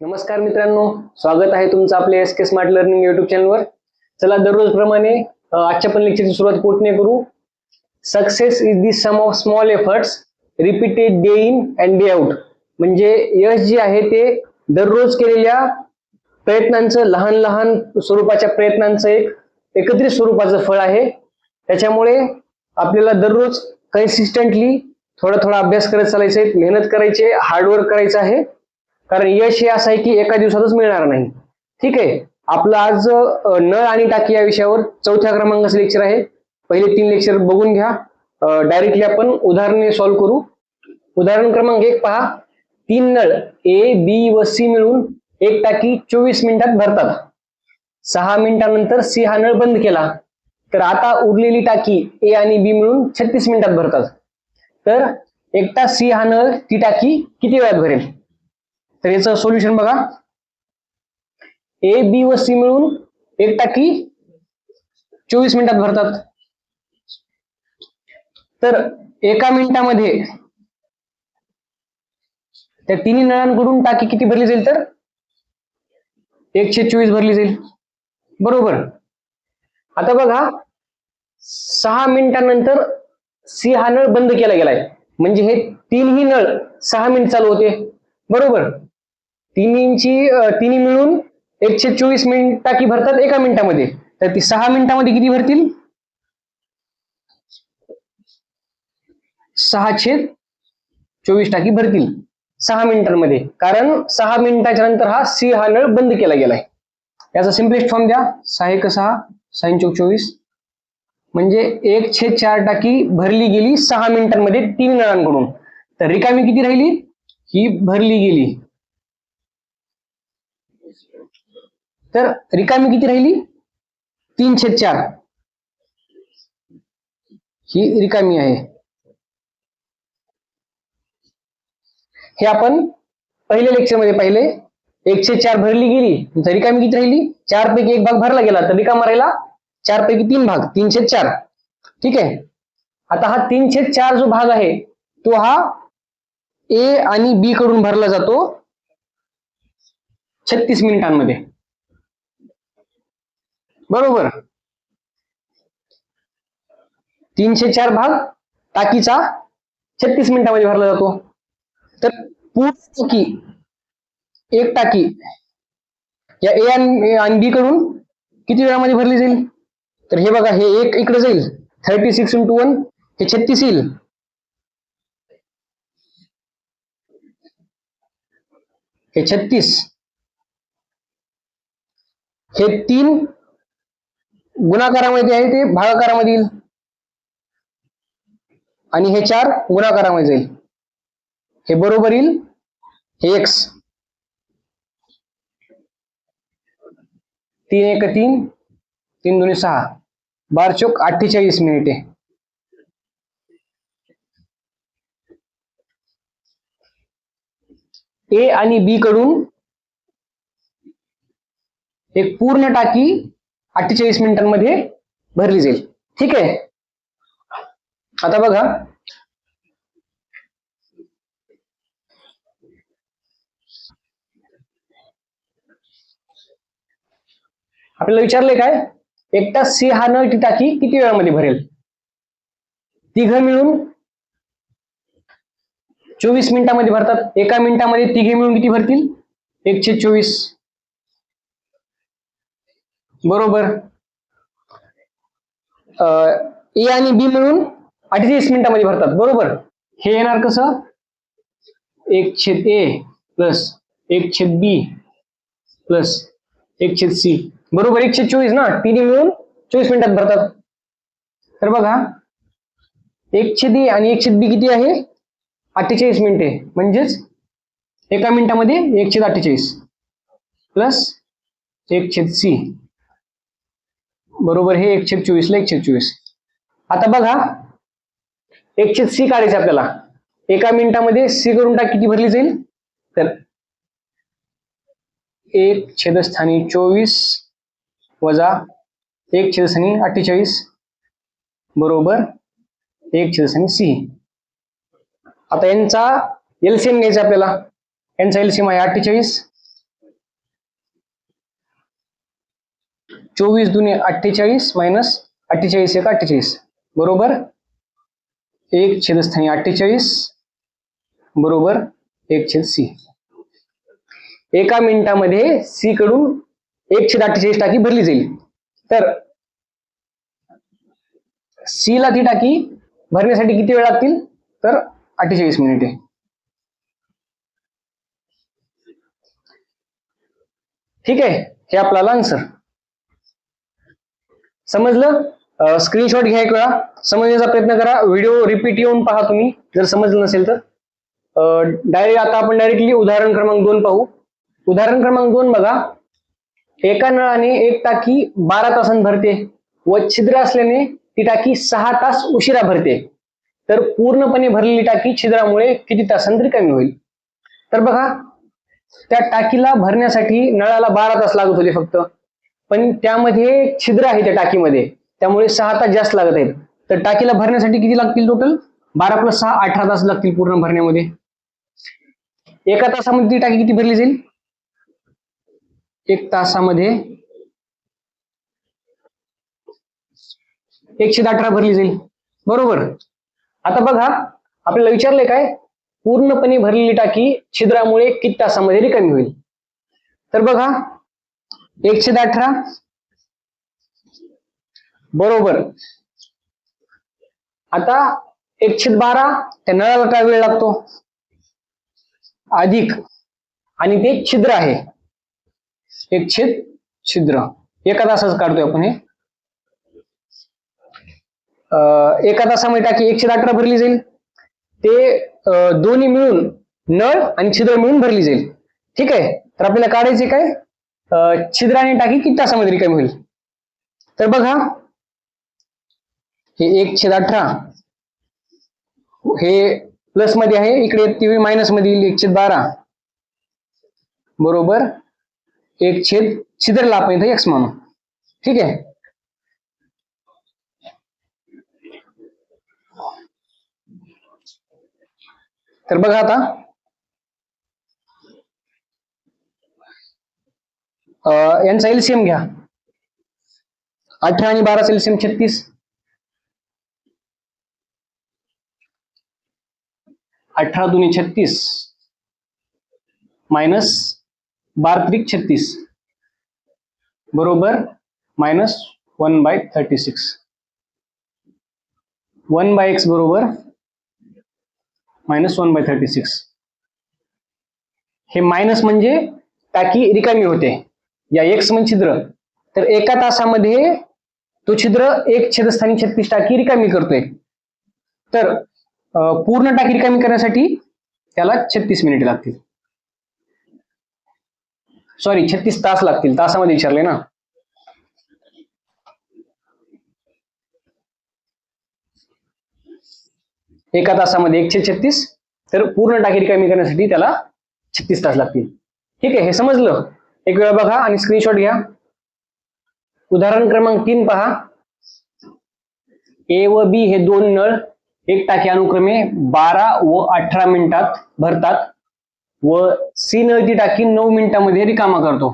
नमस्कार मित्रांनो स्वागत आहे तुमचं आपल्या S K smart learning YouTube चॅनलवर चला दररोज प्रमाणे आजच्या पण लेक्चरची सुरुवात कोठने करू? Success is the sum of small efforts repeated day in and day out म्हणजे यश जे आहे ते दररोज केलेल्या प्रयत्नांचं लहान लहान स्वरूपाच्या प्रयत्नांचं एक एकत्रित स्वरूपाचं फळ आहे. त्याच्यामुळे आपल्याला दररोज कन्सिस्टंटली थोडा थोडा अभ्यास करत चालायचं आहे मेहनत करायची आहे हार्डवर्क करायचं आहे. कारण यश हे असं आहे की एका दिवसातच मिळणार नाही. ठीक आहे? आपलं आज नळ आणि टाकी या विषयावर चौथ्या क्रमांकाचं लेक्चर आहे. पहिले तीन लेक्चर बघून घ्या. डायरेक्टली आपण उदाहरणे सॉल्व्ह करू. उदाहरण क्रमांक एक पहा. तीन नळ ए बी व सी मिळून एक टाकी चोवीस मिनिटात भरतात. सहा मिनिटानंतर सी हा नळ बंद केला. तर आता उरलेली टाकी ए आणि बी मिळून छत्तीस मिनिटात भरतात. तर एकटा सी हा नळ ती टाकी किती वेळात भरेल? तर याचं सोल्युशन बघा. ए बी व सी मिळून एक टाकी चोवीस मिनिटात भरतात. तर एका मिनिटामध्ये त्या तिन्ही नळांकडून टाकी किती भरली जाईल तर? एकशे चोवीस भरली जाईल. बरोबर. आता बघा सहा मिनिटानंतर सी हा नळ बंद केला गेलाय. म्हणजे हे तीनही नळ सहा मिनिट चालू होते. बरोबर. तिन्हींची तिन्ही मिळून एकशे चोवीस मिनिट टाकी भरतात एका मिनिटामध्ये. तर ती सहा मिनिटामध्ये किती भरतील? सहाशे चोवीस टाकी भरतील. सहा मिनिटांमध्ये. कारण सहा मिनिटाच्या नंतर हा सी हा नळ बंद केला गेलाय याचा सिम्पलेस्ट फॉर्म द्या. सहा एक सहा साईन चौक चोवीस. म्हणजे एक छेद चार टाकी भरली गेली सहा मिनिटांमध्ये तीन नळांकडून. तर रिकामी किती राहिली? ही भरली गेली. तर रिकामी किती राहिली? तीन छेद चार. ही रिकामी आहे. हे आपण पहिल्या लेक्चरमध्ये पाहिले. एकशे चार भरली गेली तर रिकामी किती राहिली? चार पैकी एक भाग भरला गेला तर रिकामा राहिला चार पैकी तीन भाग तीनशे चार. ठीक आहे? आता हा तीनशे चार जो भाग आहे तो हा ए आणि बी कडून भरला जातो छत्तीस मिनिटांमध्ये. बरोबर. तीनशे चार भाग टाकीचा छत्तीस मिनिटामध्ये भरला जातो. तर पूर्ण टाकी एक टाकी या ए आणि बी कडून किती वेळामध्ये भरली जाईल? तर हे बघा हे एक इकडे जाईल. थर्टी सिक्स इंटू वन हे छत्तीस येईल. हे छत्तीस. हे तीन गुणाकारामध्ये आहे ते? भागाकारामध्ये येईल. आणि हे चार गुणाकारामध्ये जाईल. हे बरोबर येईल. हे एक्स तीन एक तीन. तीन दोन्ही सहा. बार चौक अठ्ठेचाळीस मिनिटे. ए आणि बी कडून एक पूर्ण टाकी अठ्ठेचाळीस मिनिटांमध्ये भरली जाईल. ठीक आहे? आता बघा. आपल्याला विचारलंय काय? एकटा सी हा नळ ती टाकी किती वेळामध्ये भरेल? तिघ मिळून चोवीस मिनिटामध्ये भरतात. एका मिनिटामध्ये तिघे मिळून किती भरतील? एकशे चोवीस. बरोबर. ए आणि बी मिळून अठ्ठेचाळीस मिनिटामध्ये भरतात. बरोबर. हे येणार कसं? एक छेद ए प्लस एक छेद बी प्लस एक छेद सी. बरोबर एकशे चोवीस ना? तिन्ही मिळून चोवीस मिनिटात भरतात. तर बघा एक छेद ए आणि एक छेद बी किती आहे? अठ्ठेचाळीस मिनिटे. म्हणजेच एका मिनिटामध्ये एक छेद अठ्ठेचाळीस प्लस एक छेद सी. बरोबर हे एकशे चोवीसला एकशे चोवीस. आता बघा एकशे सी काढायचे आपल्याला. एका मिनिटामध्ये सी करून टाक किती भरली जाईल? तर एक छेदस्थानी चोवीस वजा एक छेदस्थानी अठ्ठेचाळीस बरोबर एक छेदस्थानी सी. आता यांचा एलसीएम घ्यायचा आपल्याला. यांचा एलसीएम आहे अठ्ठेचाळीस. चोवीस दुने अठ्ठेचाळीस मायनस अठ्ठेचाळीस एक अठ्ठेचाळीस. बरोबर? एक छेदस्थानी अठ्ठेचाळीस बरोबर? एक छेद सी. एका मिनिटामध्ये सी कडून एक छेद अठ्ठेचाळीस टाकी भरली जाईल. तर सी ला ती टाकी भरण्यासाठी किती वेळ लागतील? तर अठ्ठेचाळीस मिनिटे. ठीक आहे? हे आपल्याला आन्सर समजलं? स्क्रीनशॉट घ्या एक वेळा. समजण्याचा प्रयत्न करा. व्हिडिओ रिपीट येऊन पहा तुम्ही. जर समजलं नसेल तर. डायरेक्ट आता आपण डायरेक्टली उदाहरण क्रमांक दोन पाहू. उदाहरण क्रमांक दोन बघा. एका नळाने एक टाकी बारा तासांत भरते. व छिद्र असल्याने ती टाकी सहा तास उशिरा भरते. तर पूर्णपणे भरलेली टाकी छिद्रामुळे किती तासांत कमी होईल? तर बघा त्या टाकीला भरण्यासाठी नळाला बारा तास लागत होते फक्त. पण त्यामध्ये छिद्र आहे त्या टाकीमध्ये. त्यामुळे सहा तास जास्त लागत आहेत. तर टाकीला भरण्यासाठी किती लागतील टोटल बारा प्लस सहा अठरा तास लागतील पूर्ण भरण्यामध्ये. एका तासामध्ये ती टाकी किती भरली जाईल? एक तासामध्ये एकशे अठरा भरली जाईल. बरोबर? आता बघा आपल्याला विचारलंय काय? पूर्णपणे भरलेली टाकी छिद्रामुळे किती तासामध्ये रिकामी होईल? तर बघा एकशे अठरा? बरोबर. आता एकशे बारा त्या नळाला काय वेळ लागतो? अधिक. आणि ते छिद्र आहे. एक छेद छिद्र. एका तासाच काढतोय आपण हे. एका तासामध्ये टाकी एकशे अठरा भरली जाईल. ते दोन्ही मिळून नळ आणि छिद्र मिळून भरली जाईल. ठीक आहे? तर आपल्याला काढायचे काय? अं, छिद्र टाकी किती तासामध्ये रिकामी होईल. तर बघा हे एक छेद अठरा. हे प्लस मध्ये आहे इकडे ती मायनस एक छेद बारा. बरोबर? एक छेद इथे एक्स मानू ठीक आहे? तर बघा आता. यांचा एलसीएम घ्या. अठरा आणि बारा एलसीएम छत्तीस. अठरा दुनी छत्तीस. मायनस बार त्रिक छत्तीस. बरोबर? Minus one by thirty six. One by X बरोबर? Minus one by thirty six. हे मायनस म्हणजे टाकी रिकामी होते. या एक्स म्हणजे छिद्र. तर एका तासामध्ये तो छिद्र एक छेदस्थानी छत्तीस टाकी रिकामी करतोय. तर पूर्ण टाकी रिकामी करण्यासाठी त्याला छत्तीस मिनिट लागतील. सॉरी छत्तीस तास लागतील. तासामध्ये विचारले ना. एका तासामध्ये एकशे छत्तीस. तर पूर्ण टाकी रिकामी करण्यासाठी त्याला छत्तीस तास लागतील. ठीक आहे हे समजलं? एक वेळा बघा आणि स्क्रीनशॉट घ्या. उदाहरण क्रमांक तीन पहा. ए व बी हे दोन नळ एक टाकी अनुक्रमे बारा व अठरा मिनिटात भरतात व सी नळ ती टाकी नऊ मिनिटांमध्ये रिकामा करतो.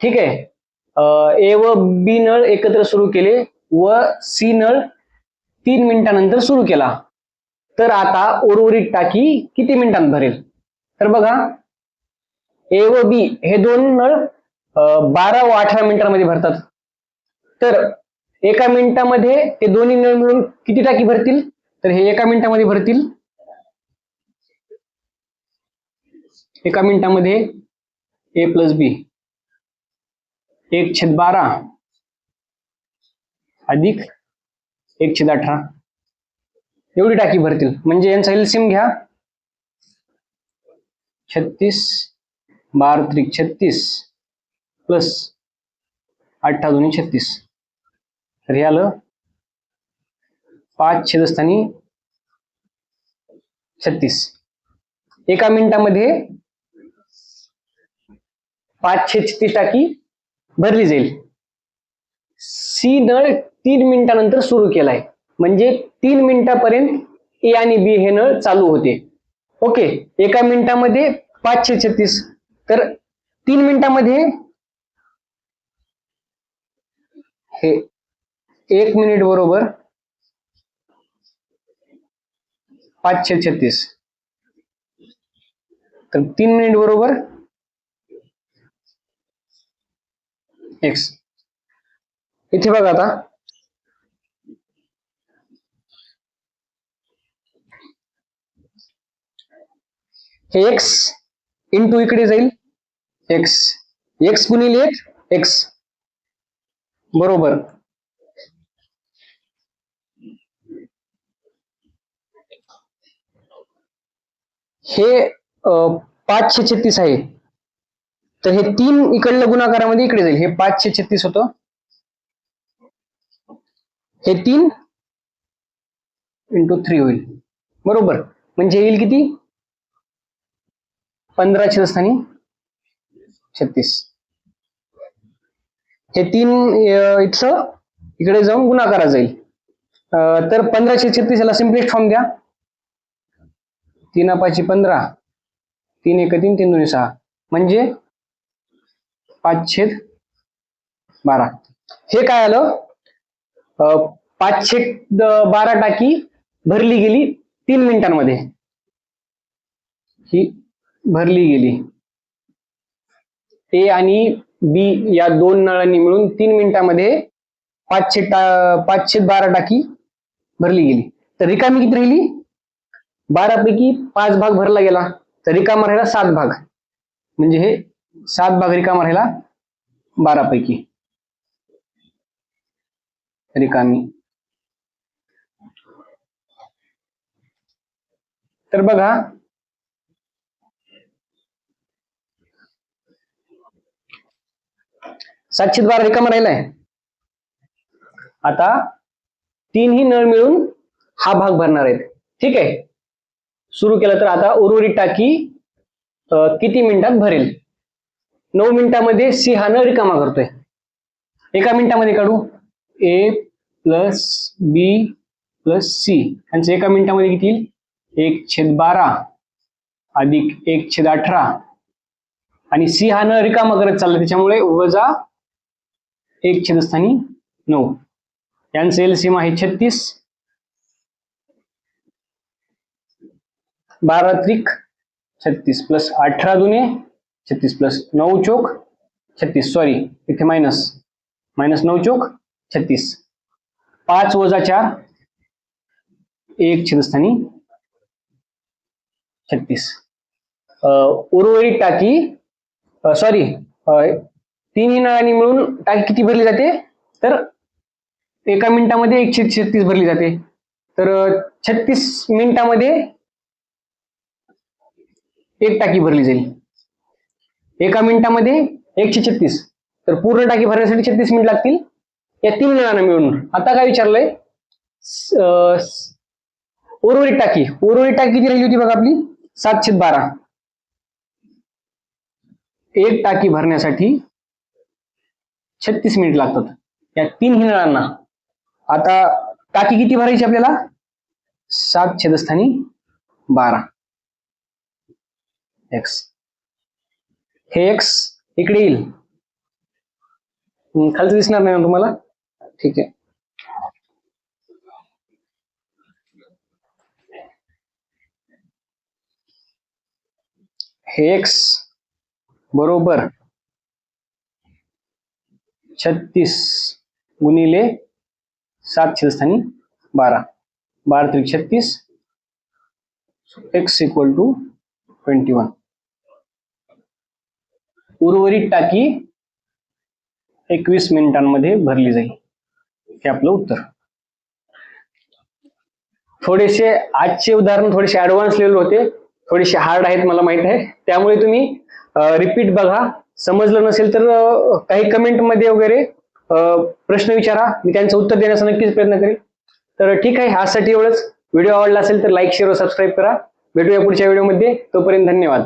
ठीक आहे. ए व बी नळ एकत्र सुरू केले व सी नळ तीन मिनिटानंतर सुरू केला. तर आता उर्वरित टाकी किती मिनिटांत भरेल? तर बघा ए व बी हे दोन नळ बारा व अठरा मिनिटांमध्ये भरतात. तर एका मिनिटामध्ये ते दोन्ही नळ मिळून किती टाकी भरतील? तर हे एका मिनिटामध्ये भरतील. एका मिनिटामध्ये ए प्लस बी एक छेद बारा अधिक एक छेद अठरा. एवढी टाकी भरतील. म्हणजे यांचा एलसिम घ्या. छत्तीस बार त्रिक छत्तीस प्लस अठ्ठा दोन्ही छत्तीस. तर हे आलं पाच छेदस्थानी छत्तीस. एका मिनिटामध्ये पाच छेद छत्तीस टाकी भरली जाईल. सी नळ तीन मिनिटानंतर सुरू केलाय. म्हणजे तीन मिनिटापर्यंत ए आणि बी हे नळ चालू होते. ओके एका मिनिटामध्ये पाचशे छत्तीस तर तीन मिनिटामध्ये हे एक मिनिट बरोबर पाचशे छत्तीस. तर तीन मिनिट बरोबर एक्स इथे बघा आता. हे एक्स इंटू इकडे जाईल. एक्स एक्स गुणिले एक. एक्स बरोबर. हे पाचशे छत्तीस आहे. तर हे तीन इकडलं गुणाकारामध्ये इकडे जाईल. हे पाचशे छत्तीस होतं. हे तीन इंटू थ्री होईल. बरोबर. म्हणजे येईल किती? पंधरा स्थानी छत्तीस. हे तीन इथं इकडे जाऊन गुणाकारा जाईल. तर पंधराशे छत्तीस याला सिम्पलेस्ट फॉर्म द्या. तीन पाचशे पंधरा. तीन एक तीन तीन दोन्ही सहा. म्हणजे पाचशे बारा. हे काय आलं? अं, पाचशे बारा टाकी भरली गेली तीन मिनिटांमध्ये. ही भरली गेली. ए आणि बी या दोन नळांनी मिळून तीन मिनिटांमध्ये पाचशे टा पाचशे बारा टाकी भरली गेली. तर रिकामी किती राहिली? बारा पैकी पाच भाग भरला गेला. तर रिकामा राहिला सात भाग. म्हणजे हे सात भाग रिकामा राहिला बारा पैकी रिकामी. तर बघा सातशे बारा रिकामा राहिलाय आता तीनही नळ मिळून हा भाग भरणार आहेत. ठीक आहे? सुरू केलं तर आता उर्वरित टाकी किती मिनिटात भरेल? नऊ मिनिटामध्ये सी हा नळ रिकामा करतोय. एका मिनिटामध्ये काढू? A plus B plus C. यांचं एका मिनिटामध्ये किती येईल? एक छेद बारा अधिक एक छेद अठरा. आणि सी हा नळ रिकामा करत चालला त्याच्यामुळे वजा एक छेदस्थानी नऊ. यांचं एलसीएम आहे छत्तीस. बारा त्रिक छत्तीस प्लस अठरा दुने छत्तीस प्लस नऊ चोक छत्तीस सॉरी इथे मायनस मायनस नऊ चोक छत्तीस. पाच वजा चार एक छेदस्थानी छत्तीस. अं, उर्वरित टाकी सॉरी तिन्ही नळांनी मिळून टाकी किती भरली जाते? तर एका मिनिटामध्ये एकशे छत्तीस भरली जाते. तर छत्तीस मिनिटामध्ये एक टाकी भरली जाईल. एका मिनिटामध्ये एकशे छत्तीस. तर पूर्ण टाकी भरण्यासाठी छत्तीस मिनिट लागतील. या तीन नळांना मिळून. आता काय विचारलंय? उर्वरित टाकी. उर्वरित टाकी किती राहिली होती बघा आपली? सातशे बारा. एक टाकी भरण्यासाठी छत्तीस मिनिट लागतात. या तीन हिंदळांना. आता टाकी किती भरायची आपल्याला? सात छेदस्थानी बारा. एक्स हे एक्स इकडे येईल. खालचं दिसणार नाही ना तुम्हाला? ठीक आहे. हे एक्स बरोबर छत्तीस गुणिले सात छेदस्थानी बारा. बारा त्रिक छत्तीस X equal to twenty one. उर्वरित टाकी एकवीस मिनिटांमध्ये भरली जाईल. हे आपलं उत्तर. थोडेसे आजचे उदाहरण थोडेसे ऍडव्हान्स लेवल होते. थोडेसे हार्ड आहेत मला माहीत आहे. त्यामुळे तुम्ही रिपीट बघा. समजलं नसेल तर काही कमेंटमध्ये वगैरे प्रश्न विचारा. मी त्यांचं उत्तर देण्याचा नक्कीच प्रयत्न करेल. तर ठीक आहे आजसाठी एवढंच. व्हिडिओ आवडला असेल तर लाईक शेअर व सबस्क्राईब करा. भेटूया पुढच्या व्हिडिओमध्ये तोपर्यंत धन्यवाद.